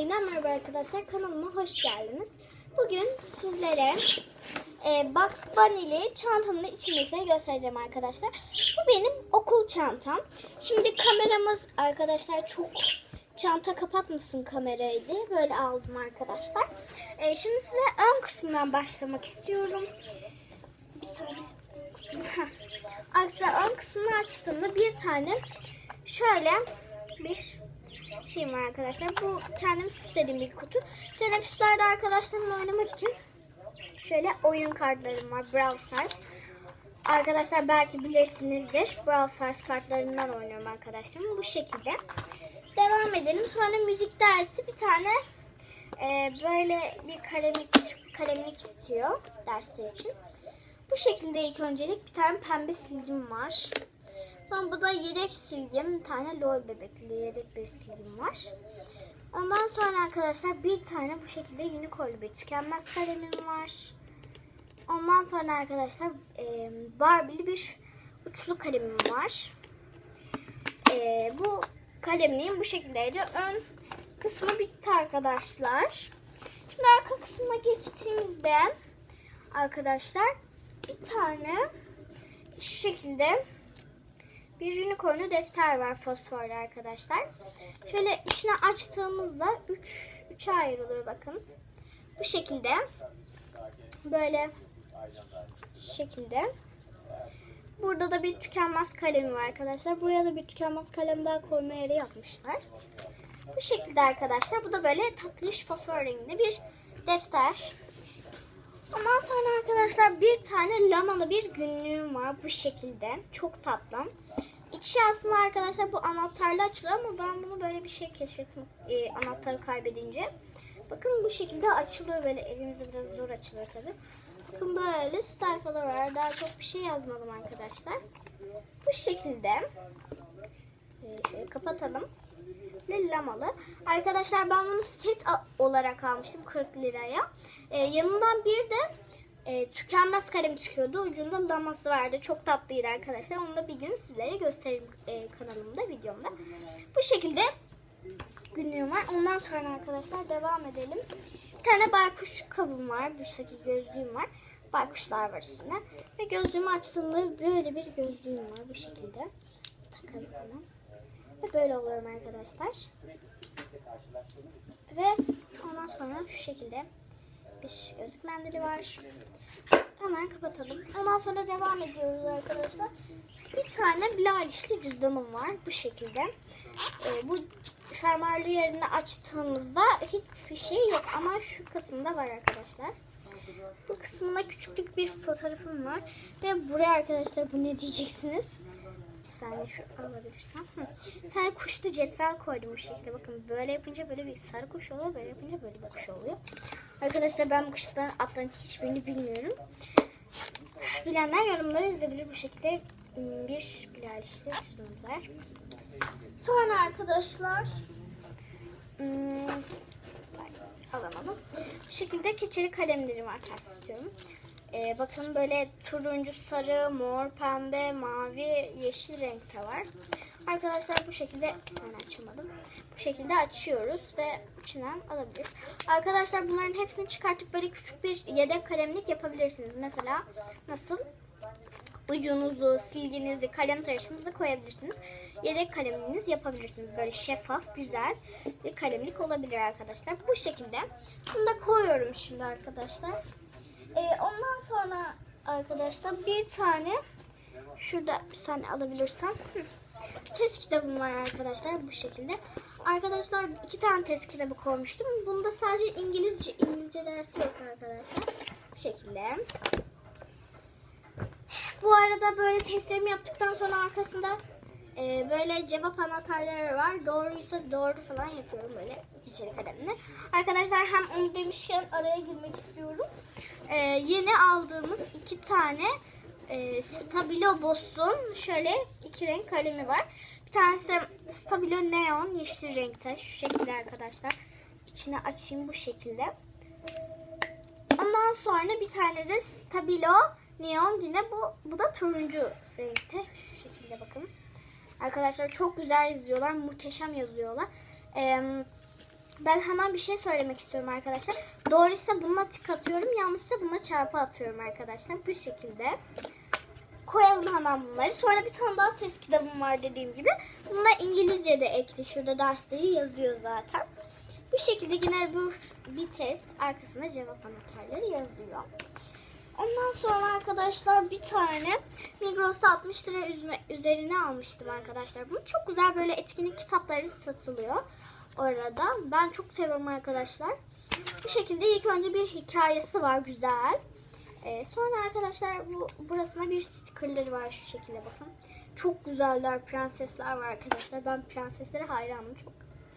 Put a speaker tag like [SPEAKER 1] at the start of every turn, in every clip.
[SPEAKER 1] Yeniden merhaba arkadaşlar. Kanalıma hoş geldiniz. Bugün sizlere e, Bugs Bunny'li çantamın içindekini göstereceğim arkadaşlar. Bu benim okul çantam. Şimdi kameramız arkadaşlar çok çanta kapatmasın kamerayı böyle aldım arkadaşlar. E, şimdi size ön kısmından başlamak istiyorum. Bir saniye. Arkadaşlar ön kısmını açtığımda bir tane şöyle bir şeyim var arkadaşlar. Bu kendim süslediğim bir kutu. Teneffüslerde arkadaşlarımla oynamak için şöyle oyun kartlarım var. Brawl Stars. Arkadaşlar belki bilirsinizdir. Brawl Stars kartlarından oynuyorum arkadaşlarım. Bu şekilde. Devam edelim. Sonra müzik dersi bir tane e, böyle bir kalemlik, küçük bir kalemlik istiyor dersler için. Bu şekilde ilk öncelik bir tane pembe silgim var. Sonra bu da yedek silgim. Bir tane lol bebekli yedek bir silgim var. Ondan sonra arkadaşlar bir tane bu şekilde unicornlu bir tükenmez kalemim var. Ondan sonra arkadaşlar e, Barbie'li bir uçlu kalemim var. E, bu kalemliğim bu şekildeydi. Ön kısmı bitti arkadaşlar. Şimdi arka kısmına geçtiğimizde arkadaşlar bir tane şu şekilde bir unicornlu defter var fosforlu arkadaşlar. Şöyle içine açtığımızda 3 üç, 3'e ayrılıyor bakın. Bu şekilde böyle şu şekilde. Burada da bir tükenmez kalemi var arkadaşlar. Buraya da bir tükenmez kalem daha koyma yeri yapmışlar. Bu şekilde arkadaşlar. Bu da böyle tatlış fosfor renginde bir defter. Ondan sonra arkadaşlar bir tane lamalı bir günlüğüm var bu şekilde. Çok tatlı. İçi aslında arkadaşlar bu anahtarla açılıyor ama ben bunu böyle bir şey keşfettim e, anahtarı kaybedince. Bakın bu şekilde açılıyor böyle elimizde biraz zor açılıyor tabi. Bakın böyle sayfalar var. Daha çok bir şey yazmadım arkadaşlar. Bu şekilde. E, şöyle kapatalım. Ve lamalı. Arkadaşlar ben bunu set olarak almıştım 40 liraya. E, yanından bir de e, tükenmez kalem çıkıyordu. Ucunda laması vardı. Çok tatlıydı arkadaşlar. Onu da bir gün sizlere gösteririm e, kanalımda, videomda. Bu şekilde günlüğüm var. Ondan sonra arkadaşlar devam edelim. Bir tane baykuş kabım var. Bir şekilde gözlüğüm var. Baykuşlar var üstünde. Ve gözlüğümü açtığımda böyle bir gözlüğüm var. Bu şekilde. Takalım hemen. Ve böyle oluyorum arkadaşlar. Ve ondan sonra şu şekilde bir gözlük mendili var. Hemen kapatalım. Ondan sonra devam ediyoruz arkadaşlar. Bir tane Bilalişli cüzdanım var bu şekilde. Ee, bu fermuarlı yerini açtığımızda hiçbir şey yok ama şu kısmında var arkadaşlar. Bu kısmında küçüklük bir fotoğrafım var. Ve buraya arkadaşlar bu ne diyeceksiniz? Saniye şu alabilirsem. Tane kuşlu cetvel koydum bu şekilde. Bakın böyle yapınca böyle bir sarı kuş oluyor. Böyle yapınca böyle bir kuş oluyor. Arkadaşlar ben bu kuşların adlarını hiçbirini bilmiyorum. Bilenler yorumlara yazabilir bu şekilde ım, bir Bilal işte cüzdanımız var. Sonra arkadaşlar ay, alamadım. Bu şekilde keçeli kalemlerim var ters tutuyorum. Ee, bakın böyle turuncu, sarı, mor, pembe, mavi, yeşil renkte var. Arkadaşlar bu şekilde bir saniye açamadım. Bu şekilde açıyoruz ve içinden alabiliriz. Arkadaşlar bunların hepsini çıkartıp böyle küçük bir yedek kalemlik yapabilirsiniz. Mesela nasıl? ucunuzu, silginizi, kalem tıraşınızı koyabilirsiniz. Yedek kaleminiz yapabilirsiniz. Böyle şeffaf, güzel bir kalemlik olabilir arkadaşlar. Bu şekilde. Bunu da koyuyorum şimdi arkadaşlar. Ee, ondan sonra arkadaşlar bir tane şurada bir tane alabilirsem. Test kitabım var arkadaşlar bu şekilde. Arkadaşlar iki tane test kitabı koymuştum. Bunda sadece İngilizce İngilizce dersi yok arkadaşlar. Bu şekilde. Bu arada böyle testlerimi yaptıktan sonra arkasında e, böyle cevap anahtarları var. Doğruysa doğru falan yapıyorum böyle keçeli kalemle. Arkadaşlar hem onu demişken araya girmek istiyorum. E, yeni aldığımız iki tane e, Stabilo Boss'un şöyle iki renk kalemi var. Bir tanesi Stabilo Neon yeşil renkte. Şu şekilde arkadaşlar. İçine açayım bu şekilde. Ondan sonra bir tane de Stabilo Neon yine bu bu da turuncu renkte. Şu şekilde bakın. Arkadaşlar çok güzel yazıyorlar. Muhteşem yazıyorlar. Ee, ben hemen bir şey söylemek istiyorum arkadaşlar. Doğruysa bununla tık atıyorum. Yanlışsa bununla çarpı atıyorum arkadaşlar. Bu şekilde. Koyalım hemen bunları. Sonra bir tane daha test kitabım var dediğim gibi. Bunu İngilizce de ekli. Şurada dersleri yazıyor zaten. Bu şekilde yine bir, bir test. Arkasında cevap anahtarları yazıyor. Ondan sonra arkadaşlar bir tane Migros'ta 60 lira üzerine almıştım arkadaşlar. Bunu çok güzel böyle etkinlik kitapları satılıyor orada. Ben çok seviyorum arkadaşlar. Bu şekilde ilk önce bir hikayesi var güzel. Ee, sonra arkadaşlar bu burasına bir stickerları var şu şekilde bakın. Çok güzeller prensesler var arkadaşlar. Ben prenseslere hayranım. Çok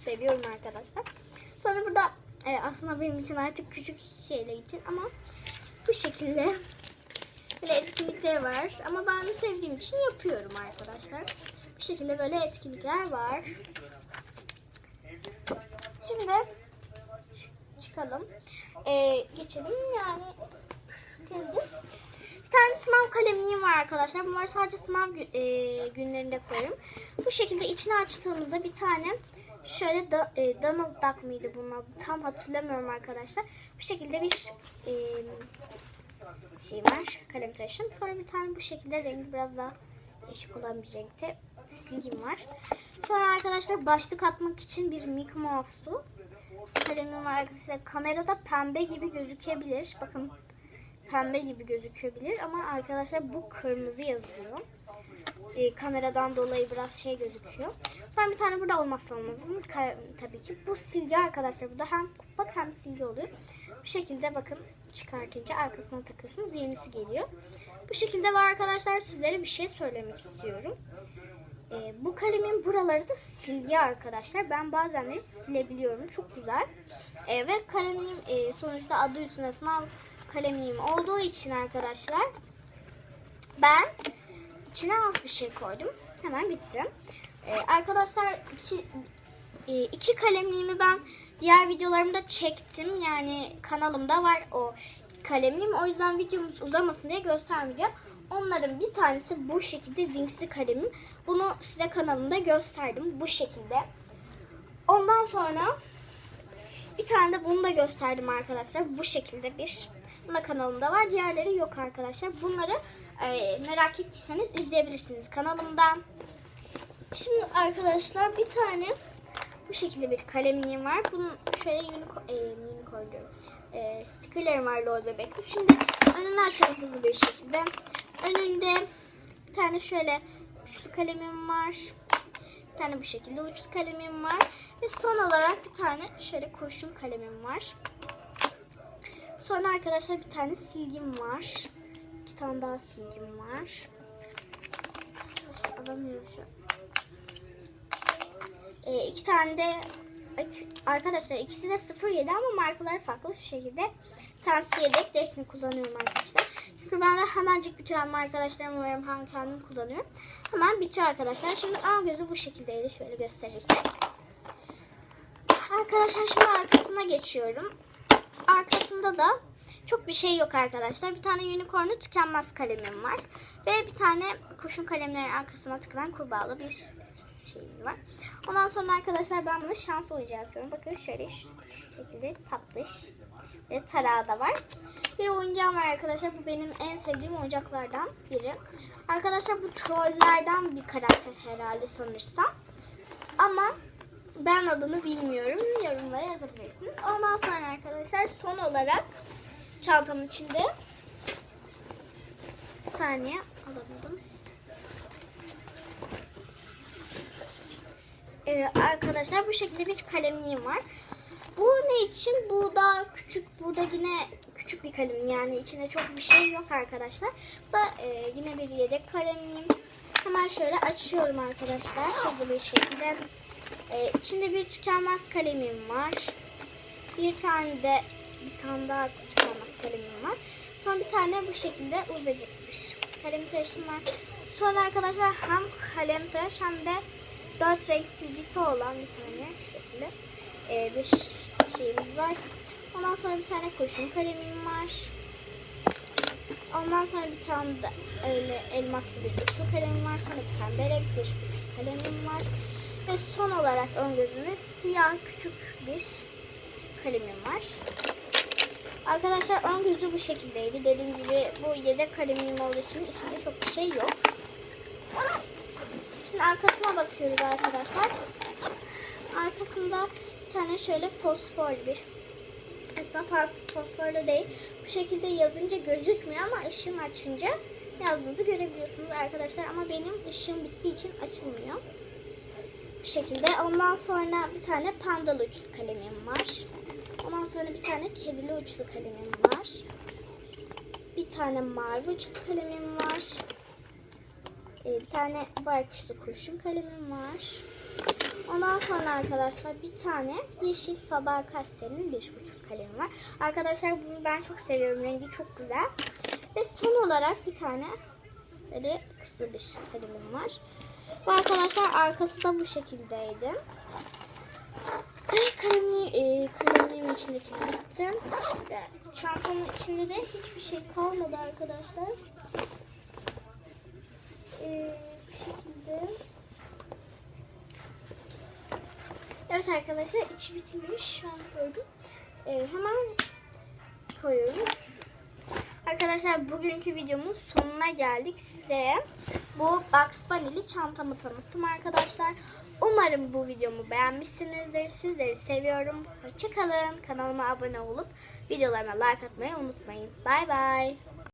[SPEAKER 1] seviyorum arkadaşlar. Sonra burada e, aslında benim için artık küçük şeyler için ama bu şekilde böyle etkinlikleri var. Ama ben sevdiğim için yapıyorum arkadaşlar. Bu şekilde böyle etkinlikler var. Şimdi çı- çıkalım. Ee, geçelim yani. Geldim. Bir tane sınav kalemliğim var arkadaşlar. Bunları sadece sınav e, günlerinde koyarım. Bu şekilde içini açtığımızda bir tane şöyle da, e, Donald Duck mıydı bunlar? Tam hatırlamıyorum arkadaşlar. Bu şekilde bir e, şey var. Kalem taşım. Sonra bir tane bu şekilde rengi biraz daha değişik olan bir renkte silgim var. Sonra arkadaşlar başlık atmak için bir Mickey Mouse'lu kalemim var arkadaşlar. Kamerada pembe gibi gözükebilir. Bakın pembe gibi gözükebilir ama arkadaşlar bu kırmızı yazıyor. Ee, kameradan dolayı biraz şey gözüküyor. Sonra bir tane burada olmazsa olmazımız tabii ki. Bu silgi arkadaşlar. Burada hem bak hem silgi oluyor. Bu şekilde bakın çıkartınca arkasına takıyorsunuz. Yenisi geliyor. Bu şekilde var arkadaşlar. Sizlere bir şey söylemek istiyorum. Ee, bu kalemin buraları da silgi arkadaşlar. Ben bazenleri silebiliyorum. Çok güzel. Ee, ve kalemim e, sonuçta adı üstünde sınav kalemliğim olduğu için arkadaşlar ben içine az bir şey koydum. Hemen bitti. Ee, arkadaşlar iki, e, iki kalemliğimi ben diğer videolarımda çektim. Yani kanalımda var o kalemliğim. O yüzden videomuz uzamasın diye göstermeyeceğim. Onların bir tanesi bu şekilde Wings'li kalemim. Bunu size kanalımda gösterdim. Bu şekilde. Ondan sonra bir tane de bunu da gösterdim arkadaşlar. Bu şekilde bir. Bu da kanalımda var. Diğerleri yok arkadaşlar. Bunları e, merak ettiyseniz izleyebilirsiniz kanalımdan. Şimdi arkadaşlar bir tane bu şekilde bir kalemliğim var. Bunun şöyle unicorn, e, unicorn diyorum. E, stickerlerim var lol bebekli. Şimdi önünü açalım hızlı bir şekilde. Önünde bir tane şöyle uçlu kalemim var. Bir tane bu şekilde uçlu kalemim var. Ve son olarak bir tane şöyle kurşun kalemim var. Sonra arkadaşlar bir tane silgim var. İki tane daha silgim var. Arkadaşlar alamıyorum şu. Ee, iki tane de arkadaşlar ikisi de 07 ama markaları farklı şu şekilde. Tansi yedek dersini kullanıyorum arkadaşlar. Çünkü ben de hemencik bitiyor hem arkadaşlarım umarım hem kendim kullanıyorum. Hemen bitiyor arkadaşlar. Şimdi A gözü bu şekildeydi. Şöyle gösterirsek. Arkadaşlar şimdi arkasına geçiyorum. Arkasında da çok bir şey yok arkadaşlar. Bir tane unicorn'u tükenmez kalemim var. Ve bir tane kurşun kalemlerin arkasına tıkılan kurbağalı bir şeyimiz var. Ondan sonra arkadaşlar ben bunu şans oyuncağı yapıyorum. Bakın şöyle şu, şekilde tatlış ve tarağı da var. Bir oyuncağım var arkadaşlar. Bu benim en sevdiğim oyuncaklardan biri. Arkadaşlar bu trollerden bir karakter herhalde sanırsam. Ama ben adını bilmiyorum. Yorumlara yazabilirsiniz. Ondan sonra arkadaşlar son olarak çantamın içinde bir saniye alamadım. Ee, arkadaşlar bu şekilde bir kalemliğim var. Bu ne için? Bu da küçük. Burada yine küçük bir kalem yani içinde çok bir şey yok arkadaşlar. Bu da e, yine bir yedek kalemliğim. Hemen şöyle açıyorum arkadaşlar hızlı bir şekilde. E, içinde bir tükenmez kalemim var. Bir tane de bir tane daha tükenmez kalemim var. Sonra bir tane bu şekilde bir kalem tıraşım var. Sonra arkadaşlar hem kalem tıraş hem de dört renk silgisi olan bir tane şekilde e, bir şeyimiz var. Ondan sonra bir tane kurşun kalemim var. Ondan sonra bir tane de öyle elmaslı bir uçlu kalemim var. Sonra bir pembe renk bir kalemim var. Ve son olarak ön gözünde siyah küçük bir kalemim var. Arkadaşlar ön yüzü bu şekildeydi. Dediğim gibi bu yedek kalemim olduğu için içinde çok bir şey yok. Arkasına bakıyoruz arkadaşlar. Arkasında bir tane şöyle fosforlu bir aslında fosforlu değil. Bu şekilde yazınca gözükmüyor ama ışığını açınca yazdığınızı görebiliyorsunuz arkadaşlar. Ama benim ışığım bittiği için açılmıyor. Bu şekilde. Ondan sonra bir tane pandalı uçlu kalemim var. Ondan sonra bir tane kedili uçlu kalemim var. Bir tane mavi uçlu kalemim var. Ee, bir tane baykuşlu kurşun kalemim var. Ondan sonra arkadaşlar bir tane yeşil Faber Castell'in bir buçuk kalemi var. Arkadaşlar bunu ben çok seviyorum. Rengi çok güzel. Ve son olarak bir tane böyle kısa bir kalemim var. Bu arkadaşlar arkası da bu şekildeydi. Ve kalemi, e, kalemimin içindeki bittim. Ve Çantamın içinde de hiçbir şey kalmadı arkadaşlar. E, bu şekilde. Evet arkadaşlar içi bitmiş. Şu an koydum. Ee, hemen koyuyorum. Arkadaşlar bugünkü videomun sonuna geldik. Sizlere bu Bugs Bunny'li çantamı tanıttım arkadaşlar. Umarım bu videomu beğenmişsinizdir. Sizleri seviyorum. Hoşçakalın. Kanalıma abone olup videolarıma like atmayı unutmayın. Bay bay.